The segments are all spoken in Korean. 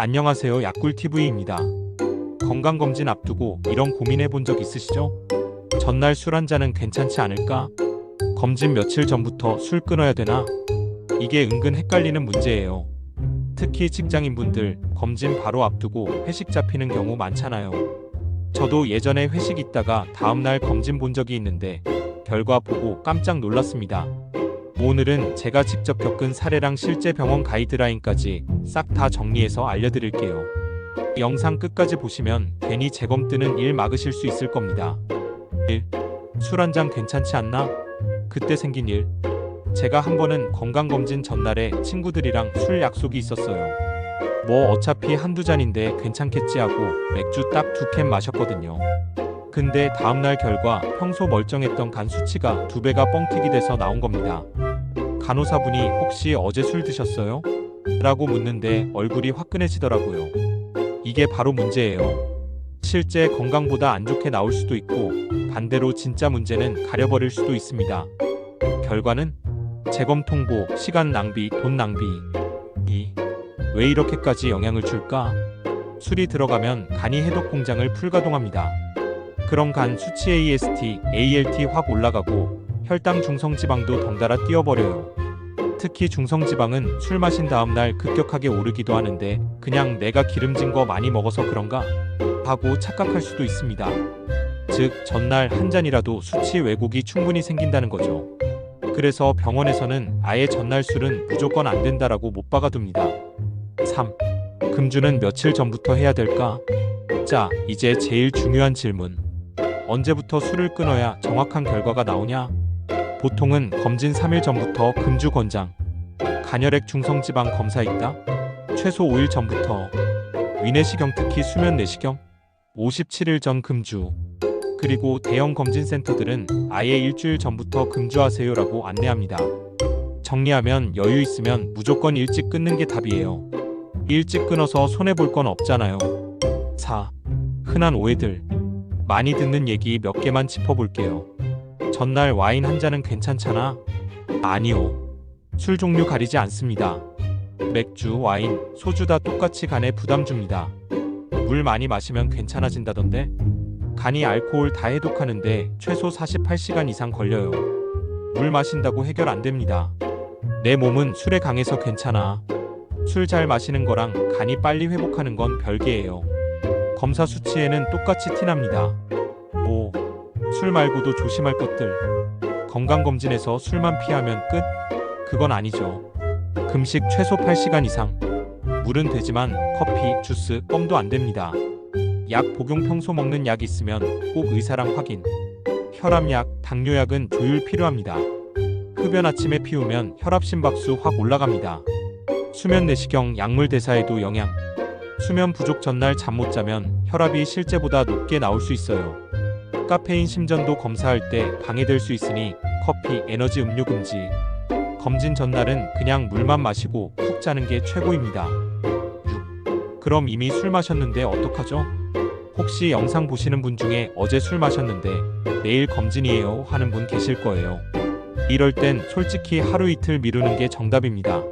안녕하세요. 약꿀TV입니다. 건강검진 앞두고 이런 고민해 본 적 있으시죠? 전날 술 한 잔은 괜찮지 않을까? 검진 며칠 전부터 술 끊어야 되나? 이게 은근 헷갈리는 문제예요. 특히 직장인분들 검진 바로 앞두고 회식 잡히는 경우 많잖아요. 저도 예전에 회식 있다가 다음날 검진 본 적이 있는데 결과 보고 깜짝 놀랐습니다. 오늘은 제가 직접 겪은 사례랑 실제 병원 가이드라인까지 싹 다 정리해서 알려드릴게요. 영상 끝까지 보시면 괜히 재검 뜨는 일 막으실 수 있을 겁니다. 1. 술 한 잔 괜찮지 않나? 그때 생긴 일. 제가 한 번은 건강검진 전날에 친구들이랑 술 약속이 있었어요. 뭐 어차피 한두 잔인데 괜찮겠지 하고 맥주 딱 두 캔 마셨거든요. 근데 다음날 결과 평소 멀쩡했던 간 수치가 두 배가 뻥튀기 돼서 나온 겁니다. 간호사분이 혹시 어제 술 드셨어요? 라고 묻는데 얼굴이 화끈해지더라고요. 이게 바로 문제예요. 실제 건강보다 안 좋게 나올 수도 있고 반대로 진짜 문제는 가려버릴 수도 있습니다. 결과는 재검 통보, 시간 낭비, 돈 낭비. 이. 왜 이렇게까지 영향을 줄까? 술이 들어가면 간이 해독 공장을 풀가동합니다. 그럼 간 수치 AST, ALT 확 올라가고 혈당 중성 지방도 덩달아 뛰어버려요. 특히 중성지방은 술 마신 다음 날 급격하게 오르기도 하는데 그냥 내가 기름진 거 많이 먹어서 그런가? 하고 착각할 수도 있습니다. 즉, 전날 한 잔이라도 수치 왜곡이 충분히 생긴다는 거죠. 그래서 병원에서는 아예 전날 술은 무조건 안 된다라고 못 박아둡니다. 3. 금주는 며칠 전부터 해야 될까? 자, 이제 제일 중요한 질문. 언제부터 술을 끊어야 정확한 결과가 나오냐? 보통은 검진 3일 전부터 금주 권장. 간혈액 중성지방 검사 있다? 최소 5일 전부터. 위내시경 특히 수면 내시경? 57일 전 금주. 그리고 대형 검진 센터들은 아예 일주일 전부터 금주하세요라고 안내합니다. 정리하면 여유 있으면 무조건 일찍 끊는 게 답이에요. 일찍 끊어서 손해 볼 건 없잖아요. 4. 흔한 오해들. 많이 듣는 얘기 몇 개만 짚어볼게요. 전날 와인 한 잔은 괜찮잖아? 아니요. 술 종류 가리지 않습니다. 맥주, 와인, 소주 다 똑같이 간에 부담 줍니다. 물 많이 마시면 괜찮아진다던데? 간이 알코올 다 해독하는데 최소 48시간 이상 걸려요. 물 마신다고 해결 안 됩니다. 내 몸은 술에 강해서 괜찮아. 술 잘 마시는 거랑 간이 빨리 회복하는 건 별개예요. 검사 수치에는 똑같이 티납니다. 5. 술 말고도 조심할 것들. 건강검진에서 술만 피하면 끝? 그건 아니죠. 금식 최소 8시간 이상. 물은 되지만 커피, 주스, 껌도 안 됩니다. 약 복용 평소 먹는 약 있으면 꼭 의사랑 확인. 혈압약, 당뇨약은 조율 필요합니다. 흡연 아침에 피우면 혈압 심박수 확 올라갑니다. 수면 내시경, 약물 대사에도 영향. 수면 부족 전날 잠 못 자면 혈압이 실제보다 높게 나올 수 있어요. 카페인 심전도 검사할 때 방해될 수 있으니 커피, 에너지 음료 금지. 검진 전날은 그냥 물만 마시고 푹 자는 게 최고입니다. 6. 그럼 이미 술 마셨는데 어떡하죠? 혹시 영상 보시는 분 중에 어제 술 마셨는데 내일 검진이에요 하는 분 계실 거예요. 이럴 땐 솔직히 하루 이틀 미루는 게 정답입니다.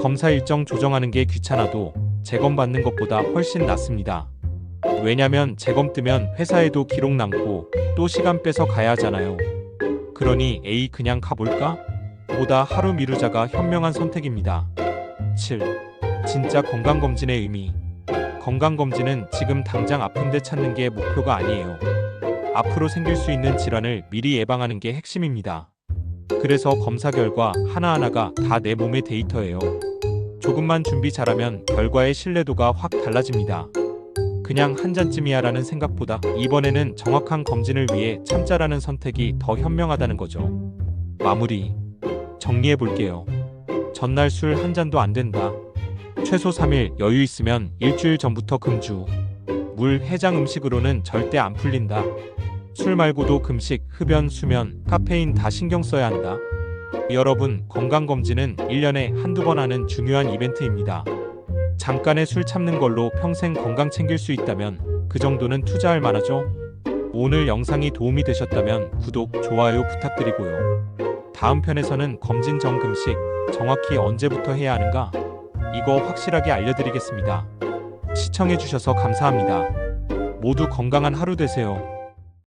검사 일정 조정하는 게 귀찮아도 재검 받는 것보다 훨씬 낫습니다. 왜냐면 재검 뜨면 회사에도 기록 남고 또 시간 빼서 가야 하잖아요. 그러니 A 그냥 가볼까? 보다 하루 미루자가 현명한 선택입니다. 7. 진짜 건강검진의 의미. 건강검진은 지금 당장 아픈데 찾는 게 목표가 아니에요. 앞으로 생길 수 있는 질환을 미리 예방하는 게 핵심입니다. 그래서 검사 결과 하나하나가 다 내 몸의 데이터예요. 조금만 준비 잘하면 결과의 신뢰도가 확 달라집니다. 그냥 한 잔쯤이야라는 생각보다 이번에는 정확한 검진을 위해 참자라는 선택이 더 현명하다는 거죠. 마무리. 정리해 볼게요. 전날 술 한 잔도 안 된다. 최소 3일 여유 있으면 일주일 전부터 금주. 물, 해장 음식으로는 절대 안 풀린다. 술 말고도 금식, 흡연, 수면, 카페인 다 신경 써야 한다. 여러분, 건강검진은 1년에 한두 번 하는 중요한 이벤트입니다. 잠깐의 술 참는 걸로 평생 건강 챙길 수 있다면 그 정도는 투자할 만하죠? 오늘 영상이 도움이 되셨다면 구독, 좋아요 부탁드리고요. 다음 편에서는 검진 전 금식, 정확히 언제부터 해야 하는가? 이거 확실하게 알려드리겠습니다. 시청해주셔서 감사합니다. 모두 건강한 하루 되세요.